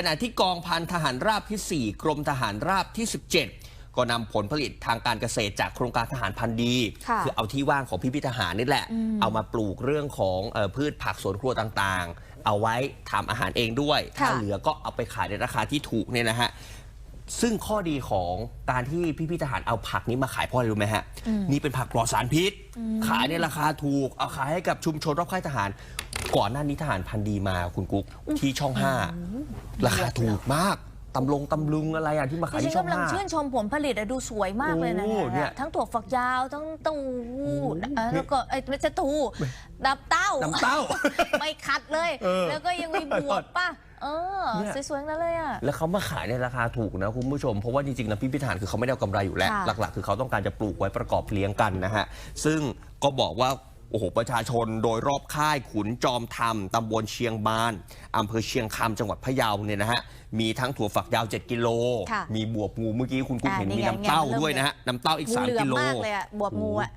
ขณะที่กองพันทหารราบที่ 4 กรมทหารราบที่ 17 ก็นำผลผลิตทางการเกษตรจากโครงการทหารพันธุ์ดีค่ะอเอาที่ว่างของพิพิธทหารนี่แหละ เอามาปลูกเรื่องของเออพืชผักสวนครัวต่างๆ เอาไว้ทำอาหารเองด้วยค่ะถ้าเหลือก็เอาไปขายในราคาที่ถูกเนี่ยนะฮะ ซึ่งข้อดีของการที่พิพิธทหารเอาผักนี้มาขายเพราะอะไรรู้ไหมฮะ นี่เป็นผักปลอดสารพิษ ขายในราคาถูก เอาขายให้กับชุมชนรอบค่ายทหาร ก่อนหน้านี้ทหารพันธุ์ดีมาคุณกุ๊กที่ช่องห้าราคาถูกมาก ตำลงตำลึงอะไรอะที่มาขายดิฉัที่นช่องกำลังห้า ชื่นชมผลผลิตอะดูสวยมากเลยนะโอ้เนี่ยทั้งถั่วฝักยาวทั้งเต้าหู้โอ้เอ่อแล้วก็ไอ้ยไม่ใช่เต้าหู้ดับเต้า น้ำเต้า ไม่คัดเลย เออแล้วก็ยังมีบวบป่ะ เออ เนี่ย สวยๆนั่นเลยอะ แล้วเขามาขายในราคาถูกนะคุณผู้ชม เพราะว่าจริงๆนะพิพิธภัณฑ์คือเขาไม่ได้เอากำไรอยู่แล้ว ค่ะหลักๆ คือเขาต้องการจะปลูกไว้ประกอบเลี้ยงกันนะฮะ ซึ่งก็บอกว่า โอ้โหประชาชนโดยรอบค่ายขุนจอมธรรมตำบลเชียงบานอำเภอเชียงคำจังหวัดพะเยาเนี่ยนะฮะมีทั้งถั่วฝักยาว 7 กิโล ค่ะมีบวบงูเมื่อกี้คุณกุ๊กอ่าเห็นนี่มีไงน้ำเต้าไงมันเริ่ม ด้วยนะฮะน้ำเต้าอีก งูเหลื3อมกิโล มากเลยอะบวบงูอะ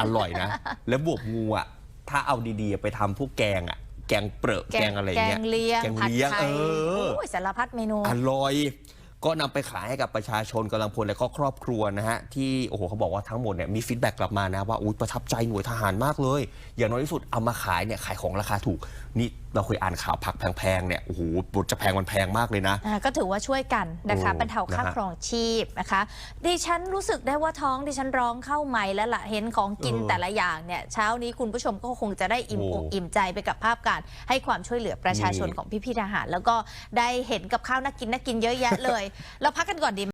อร่อยนะ แล้วบวบงูอะ ถ้าเอาดีๆ ไปทำพวกแกงอะ แกงเปรอะแกงอะไรแกเงี้งยเลี้ยงแกงผัดเลี้ยงไข่เออโอ้ยสารพัดเมนู อร่อย ก็นำไปขายให้กับประชาชนกำลังพลและก็ครอบครัวนะฮะที่โอ้โหเขาบอกว่าทั้งหมดเนี่ยมีฟีดแบ็กกลับมานะว่าอุ้ยประทับใจหน่วยทหารมากเลย อย่างน้อยที่สุดเอามาขายเนี่ยขายของราคาถูก นี่เราเคยอ่านข่าวผักแพงๆเนี่ยโอ้โหบทจะแพงมันแพงมากเลยนะอ่าก็ถือว่าช่วยกันนะคะโอ้บรรเทาค่านะฮะครองชีพนะคะดิฉันรู้สึกได้ว่าท้องดิฉันร้องเข้าใหม่แล้วล่ะเห็นของกินเออแต่ละอย่างเนี่ยเช้านี้คุณผู้ชมก็คงจะได้อิ่มโอ้อกอิ่มใจไปกับภาพการให้ความช่วยเหลือประชาชนนี่ของพี่พี่ๆทหาร แล้วก็ได้เห็นกับข้าวน่ากินน่ากินเยอะแยะเลยเราพักกันก่อนดีไหม